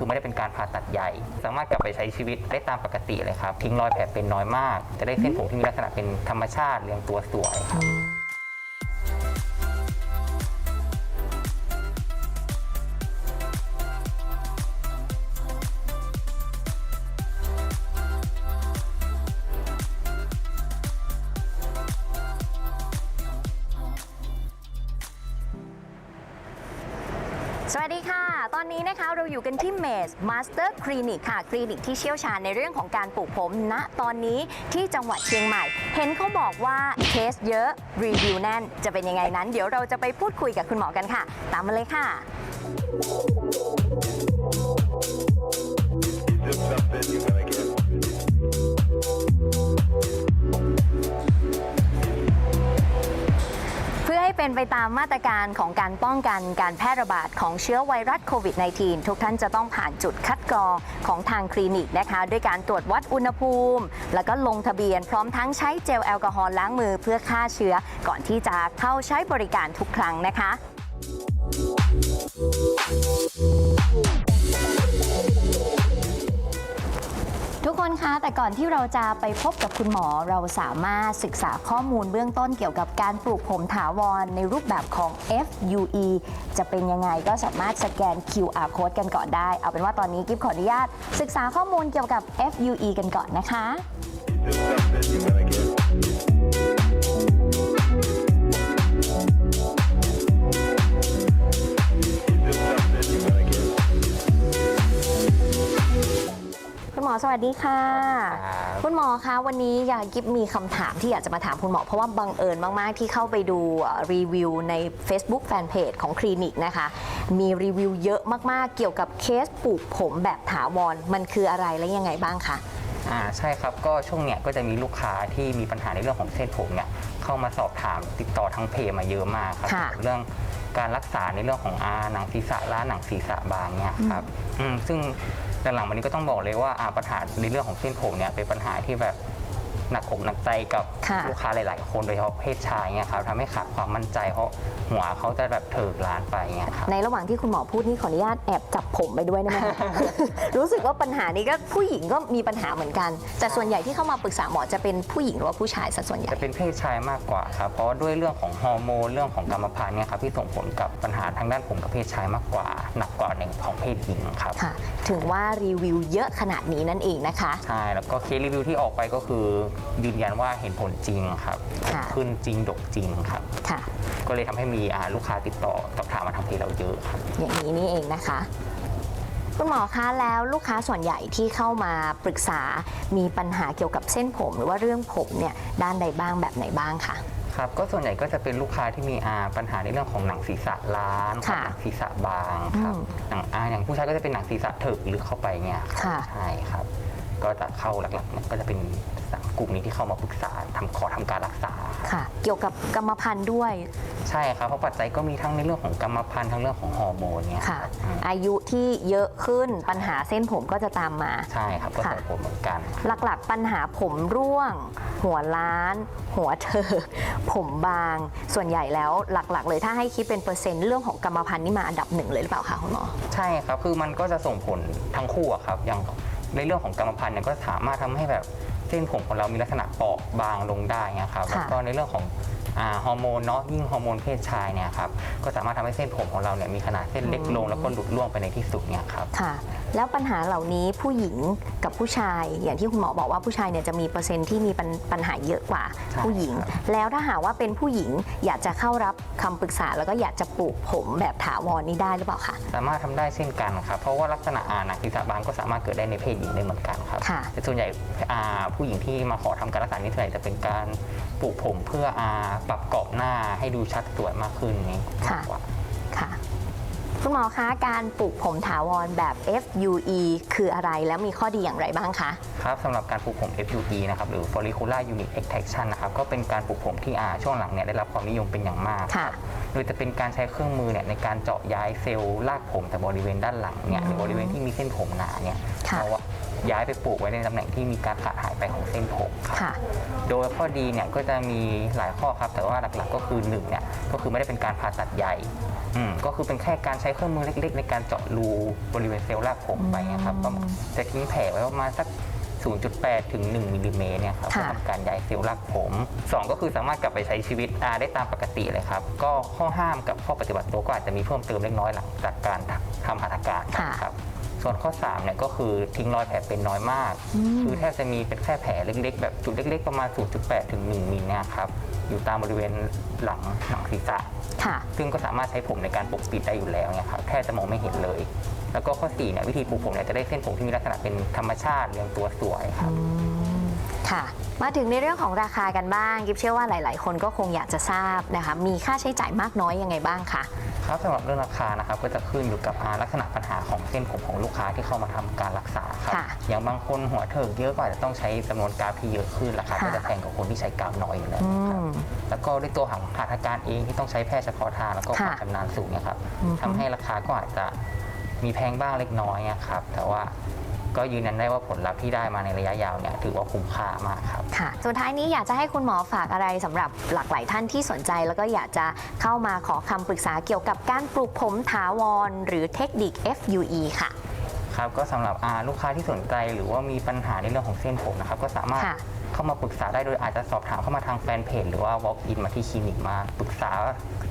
คือไม่ได้เป็นการผ่าตัดใหญ่ สามารถกลับไปใช้ชีวิตได้ตามปกติเลยครับ ทิ้งรอยแผลเป็นน้อยมาก จะได้เส้นผมที่มีลักษณะเป็นธรรมชาติเรียงตัวสวยครับสวัสดีค่ะ ตอนนี้นะคะเราอยู่กันที่เมสมาสเตอร์คลินิกค่ะ คลินิกที่เชี่ยวชาญในเรื่องของการปลูกผมณตอนนี้ที่จังหวัดเชียงใหม่ เห็นเขาบอกว่าเคสเยอะรีวิวแน่น จะเป็นยังไงนั้น เดี๋ยวเราจะไปพูดคุยกับคุณหมอกันค่ะ ตามมาเลยค่ะ เป็นไปตามมาตรการของการป้องกันการแพร่ระบาดของเชื้อไวรัสโควิด -19 ทุกท่านจะต้องผ่านจุดคัดกรองของทางคลินิกนะคะด้วยการตรวจวัดอุณหภูมิ แล้วก็ลงทะเบียนพร้อมทั้งใช้เจลแอลกอฮอล์ล้างมือเพื่อฆ่าเชื้อก่อนที่จะเข้าใช้บริการทุกครั้งนะคะ คะ แต่ก่อนที่เราจะไปพบกับคุณหมอเราสามารถศึกษาข้อมูลเบื้องต้นเกี่ยวกับการปลูกผมถาวรในรูปแบบของ FUE จะเป็นยังไงก็สามารถสแกน QR code กันก่อนได้ เอาเป็นว่าตอนนี้กิฟขออนุญาต ศึกษาข้อมูลเกี่ยวกับ FUE กันก่อนนะคะ วัสดีค่ะครับคุณหมอคะวันนี้อยากกิฟมีคำถามที่อยากจะมาถามคุณหมอ เพราะว่าบังเอิญมากๆที่เข้าไปดูเอ่อรีวิวใน Facebook Fanpage ของคลินิกนะคะ มีรีวิวเยอะมากๆ เกี่ยวกับเคสปลูกผมแบบถาวรมันคืออะไรและยังไงบ้างคะอ่าใช่ครับก็ช่วงเนี้ยก็จะมีลูกค้าที่มีปัญหาในเรื่องของเส้นผมเนี่ยเข้ามาสอบถามติดต่อทางเพจมาเยอะมากครับค่ะเรื่องการรักษาในเรื่องของอาหนังศีรษะล้าหนังศีรษะบางเนี่ยครับอืม แต่หลังๆวันนี้ก็ต้องบอกเลยว่าอ่าปัญหาในเรื่องของเส้นผมเนี่ยเป็นปัญหาที่แบบ หนักอกหนักใจกับค่ะลูกค้าหลาย ๆ คนโดยเฉพาะเพศชายเนี่ยครับทำให้ขาดความมั่นใจเพราะหัวเขาจะแบบเถิกล้านไปเนี่ยครับ ในระหว่างที่คุณหมอพูดนี่ขออนุญาตแอบจับผมไปด้วยได้ไหมคะ รู้สึกว่าปัญหานี้ก็ผู้หญิงก็มีปัญหาเหมือนกัน แต่ส่วนใหญ่ที่เข้ามาปรึกษาหมอจะเป็นผู้หญิงหรือว่าผู้ชายสัดส่วนใหญ่ จะเป็นเพศชายมากกว่าครับ เพราะว่าด้วยเรื่องของฮอร์โมนเรื่องของกรรมพันธุ์เนี่ยครับที่ส่งผลกับปัญหาทางด้านผมกับเพศชายมากกว่า หนักกว่าในของเพศหญิงครับ ค่ะ ถึงว่ารีวิวเยอะขนาดนี้นั่นเองนะคะ ใช่ แล้วก็เคสรีวิวที่ออกไปก็คือยืนยันว่าเห็นผลจริงครับ ค่ะขึ้นจริงดกจริงครับ ค่ะ ก็เลยทำให้มีอ่าลูกค้าติดต่อสอบถามมาทางเพจเราเยอะครับ อย่างนี้นี่เองนะคะ คุณหมอคะแล้วลูกค้าส่วนใหญ่ที่เข้ามาปรึกษามีปัญหาเกี่ยวกับเส้นผม หรือว่าเรื่องผมเนี่ยด้านใดบ้างแบบไหนบ้างคะ ครับก็ส่วนใหญ่ก็จะเป็นลูกค้าที่มีอาปัญหาในเรื่องของหนังศีรษะล้านค่ะ หนังศีรษะบางครับอืมหนังอาอย่างผู้ชายก็จะเป็นหนังศีรษะเถิกลึกเข้าไปเนี่ยครับค่ะ ใช่ครับ ก็จะเข้าหลักๆเนี่ยก็จะเป็นสาม กลุ่มนี้ที่เข้ามาปรึกษาทำขอทำการรักษา ค่ะ เกี่ยวกับกรรมพันธุ์ด้วยใช่ครับเพราะปัจจัยก็มีทั้งในเรื่องของกรรมพันธุ์ทั้งเรื่องของฮอร์โมนเนี่ยค่ะอืมอายุที่เยอะขึ้นปัญหาเส้นผมก็จะตามมา ใช่ครับก็ค่ะ ส่งผลเหมือนกัน หลักๆ ปัญหาผมร่วง หัวล้าน หัวเธอ ผมบาง ส่วนใหญ่แล้วหลักๆ เลยถ้าให้คิดเป็นเปอร์เซ็นต์เรื่องของกรรมพันธุ์นี่มาอันดับหนึ่งเลยหรือเปล่าคะคุณหมอ ใช่ครับ คือมันก็จะส่งผลทั้งคู่อะครับ อย่าง ในเรื่องของกรรมพันธุ์เนี่ยก็สามารถทำให้แบบเส้นผมของเรามีลักษณะเปราะบางลงได้นะครับค่ะแล้วก็ในเรื่องของอ่า ฮอร์โมนเนาะยิ่งฮอร์โมนเพศชายเนี่ยครับก็สามารถทำให้เส้นผมของเราเนี่ยมีขนาดเส้นเล็กลงแล้วก็หลุดร่วงไปในที่สุดเนี่ยครับค่ะ แล้วปัญหาเหล่านี้ผู้หญิงกับผู้ชายอย่างที่คุณหมอบอกว่าผู้ชายเนี่ยจะมีเปอร์เซ็นต์ที่มีปัญปัญหาเยอะกว่าใช่ผู้หญิงครับแล้วถ้าหากว่าเป็นผู้หญิงอยากจะเข้ารับคำปรึกษา แล้วก็อยากจะปลูกผมแบบถาวรนี่ได้หรือเปล่าคะสามารถทำได้เช่นกันครับเพราะว่าลักษณะอ่าหนังศีรษะบางก็สามารถเกิดได้ในเพศหญิงได้เหมือนกันครับค่ะแต่ส่วนใหญ่อ่าผู้หญิงที่มาขอทำการรักษานี่ส่วนใหญ่จะเป็นการปลูกผมเพื่ออาปรับกรอบหน้าให้ดูชัดสวยมากขึ้นนี่มากกว่า ค่ะ คุณหมอคะการปลูกผมถาวรแบบ FUE คืออะไรแล้วมีข้อดีอย่างไรบ้างคะ ครับสำหรับการปลูกผม FUE นะครับหรือ follicular unit extraction นะครับก็เป็นการปลูกผมที่อาช่วงหลังเนี่ยได้รับความนิยมเป็นอย่างมาก ค่ะ โดยจะเป็นการใช้เครื่องมือเนี่ยในการเจาะย้ายเซลล์รากผมแต่บริเวณด้านหลังเนี่ยหรือบริเวณที่มีเส้นผมหนาเนี่ยค่ะเอาอะย้ายไปปลูกไว้ในตำแหน่งที่มีการขาดหายไปของเส้นผมครับ ค่ะ โดยข้อดีเนี่ยก็จะมีหลายข้อครับ แต่ว่าหลักๆก็คือหนึ่งเนี่ยก็คือไม่ได้เป็นการผ่าตัดใหญ่อืมก็คือเป็นแค่การใช้เครื่องมือเล็ก ๆ ในการเจาะรูบริเวณเซลล์รากผมไปนะครับก็จะทิ้งแผลไว้ประมาณสัก 0.8 ถึง 1มิลลิเมตรเนี่ยครับค่ะ เพื่อทำการย้ายเซลล์รากผม 2 ก็คือสามารถกลับไปใช้ชีวิตอ่าได้ตามปกติเลยครับ ก็ข้อห้ามกับข้อปฏิบัติตัวก็อาจจะมีเพิ่มเติมเล็กน้อยหลังจากการทำหัตถการค่ะครับ ส่วนข้อ3เนี่ยก็คือทิ้งรอยแผลเป็นน้อยมาก คือแทบจะมีเป็นแค่แผลเล็กๆ แบบจุดเล็ก ๆ ประมาณ 0.8 ถึง 1มิลเนี่ยครับ อยู่ตามบริเวณหลังหนังศีรษะค่ะซึ่งก็สามารถใช้ผมในการปกปิดได้อยู่แล้วเนี่ยครับแทบจะมองไม่เห็นเลย แล้วก็ข้อ4เนี่ยวิธีปลูกผมเนี่ยจะได้เส้นผมที่มีลักษณะเป็นธรรมชาติเรียงตัวสวยครับ ค่ะ มาถึงในเรื่องของราคากันบ้างกิฟเชื่อว่าหลาย ๆ คนก็คงอยากจะทราบนะคะ มีค่าใช้จ่ายมากน้อยยังไงบ้างคะครับสำหรับเรื่องราคานะครับก็จะขึ้นอยู่กับอ่าลักษณะปัญหาของเส้นผมของลูกค้าที่เข้ามาทำการรักษาครับค่ะอย่างบางคนหัวเถิกเยอะก็อาจจะต้องใช้จำนวนกราฟที่เยอะขึ้นราคาค่ะก็จะแพงกว่าคนที่ใช้กราฟน้อยอยู่แล้วอืครับมแล้วก็ด้วยตัวของหัตถการเองที่ต้องใช้แพทย์เฉพาะทางแล้วก็ความค่ะชำนาญสูงเนี่ยครับอือฮึทำให้ราคาก็อาจจะมีแพงบ้างเล็กน้อยอะครับแต่ว่า ก็ยืนยันได้ว่าผลลัพธ์ที่ได้มาในระยะยาวเนี่ยถือว่าคุ้มค่ามากครับค่ะสุดท้ายนี้อยากจะให้คุณหมอฝากอะไรสำหรับหลากหลายท่านที่สนใจ แล้วก็อยากจะเข้ามาขอคำปรึกษาเกี่ยวกับการปลูกผมถาวร หรือเทคนิค FUE ค่ะครับก็สำหรับอ่าลูกค้าที่สนใจหรือว่ามีปัญหาในเรื่องของเส้นผมนะครับก็สามารถค่ะ เข้ามาปรึกษาได้โดยอาจจะสอบถามเข้ามาทางแฟนเพจหรือว่า walk in มาที่คลินิกมาปรึกษา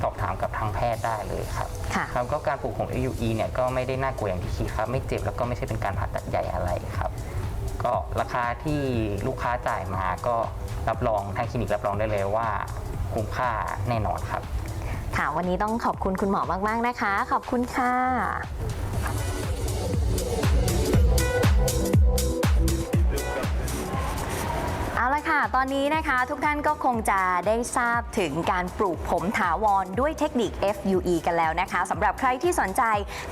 สอบถามกับทางแพทย์ได้เลยครับค่ะครับก็การปลูกผม AUE เนี่ยก็ไม่ได้น่ากลัวอย่างที่คิดครับ ไม่เจ็บแล้วก็ไม่ใช่เป็นการผ่าตัดใหญ่อะไรครับ ก็ราคาที่ลูกค้าจ่ายมาก็รับรองทางคลินิกรับรองได้เลยว่าคุ้มค่าแน่นอนครับ ค่ะ วันนี้ต้องขอบคุณคุณหมอมาก ๆ นะคะ ขอบคุณค่ะ ตอนนี้นะคะทุกท่านก็คงจะได้ทราบถึงการปลูกผมถาวรด้วยเทคนิค FUE กันแล้วนะคะสำหรับใครที่สนใจ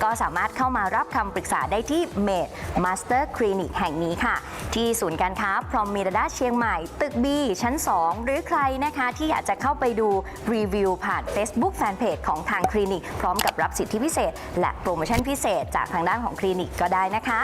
ก็สามารถเข้ามารับคำปรึกษาได้ที่ m a d Master Clinic แห่งนี้ค่ะ ที่ศูนย์การค้าพรอมมิรดาเชียงใหม่ ตึก B ชั้น 2 หรือใครนะคะ ที่อยากจะเข้าไปดูรีวิวผ่าน Facebook Fanpage ของทางคลินิก พร้อมกับรับสิทธิพิเศษ และโปรโมชั่นพิเศษจากทางด้านของคลินิกก็ได้นะคะ